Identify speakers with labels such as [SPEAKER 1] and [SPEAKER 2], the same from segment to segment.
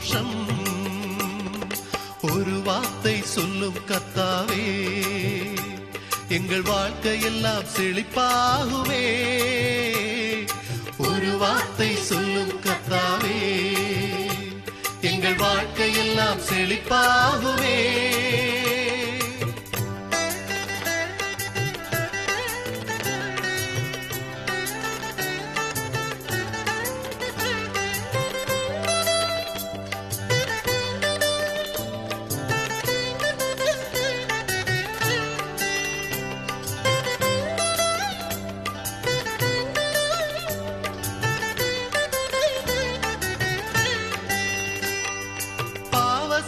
[SPEAKER 1] சந்தோஷம். ஒரு வார்த்தை சொல்லும் கத்தாவே எங்கள் வாழ்க்கையெல்லாம் செழிப்பாகுமே. ஒரு வார்த்தை சொல்லும் கத்தாவே எங்கள் வாழ்க்கையெல்லாம் செழிப்பாகுமே.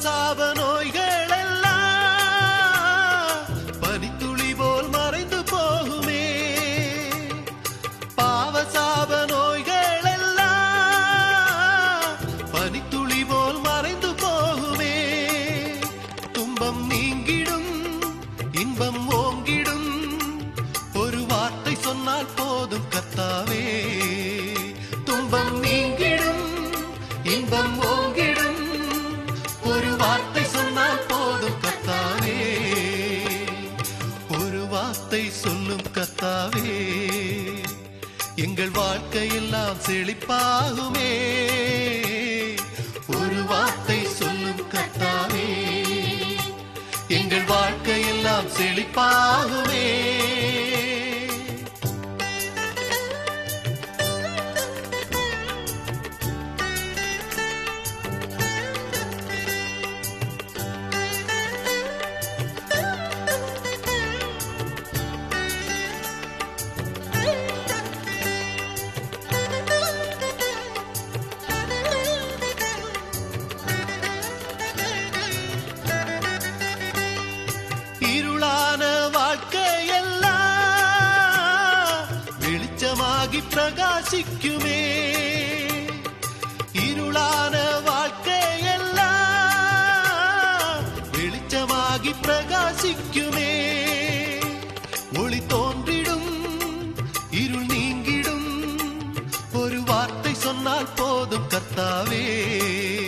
[SPEAKER 1] சாப நோய்கள் எல்லாம் பனித்துளி போல் மறைந்து போகுமே. பாவ சாப நோய்கள் எல்லாம் பனித்துளி போல் மறைந்து போகுமே. துன்பம் நீங்கிடும் இன்பம் ஓங்கிடும். ஒரு வார்த்தை சொன்னால் போதும் கத்தாவே. துன்பம் நீங்கிடும் இன்பம் ஓ வார்த்தை சொல்லும் கத்தாவே. எங்கள் வாழ்க்கையெல்லாம் செழிப்பாகுமே. ஒரு வார்த்தை சொல்லும் கத்தாவே. எங்கள் வாழ்க்கையெல்லாம் செழிப்பாகுமே வெளிச்சமாகி பிரகாசிக்குமே. இருளான வாழ்க்கையெல்லாம் வெளிச்சமாகி பிரகாசிக்குமே. ஒளி தோன்றிடும் இருள் நீங்கிடும். ஒரு வார்த்தை சொன்னால் போதும் கர்த்தாவே.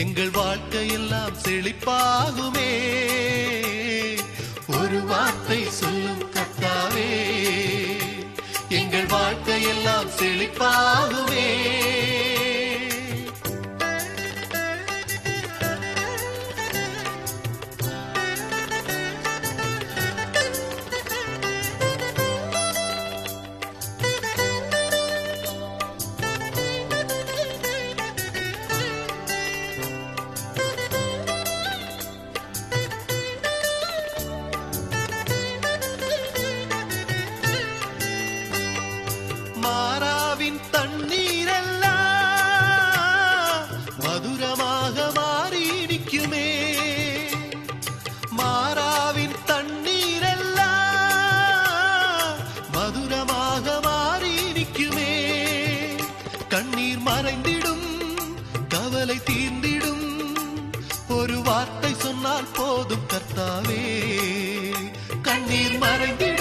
[SPEAKER 1] எங்கள் வாழ்க்கையெல்லாம் செழிப்பாகுமே. ஒரு வார்த்தை சொல்லும் கத்தாவே எங்கள் வாழ்க்கையெல்லாம் செழிப்பாகுமே. கவலை தீர்ந்திடும். ஒரு வார்த்தை சொன்னால் போதும் கர்த்தாவே கண்ணீர் மறைந்திடும்.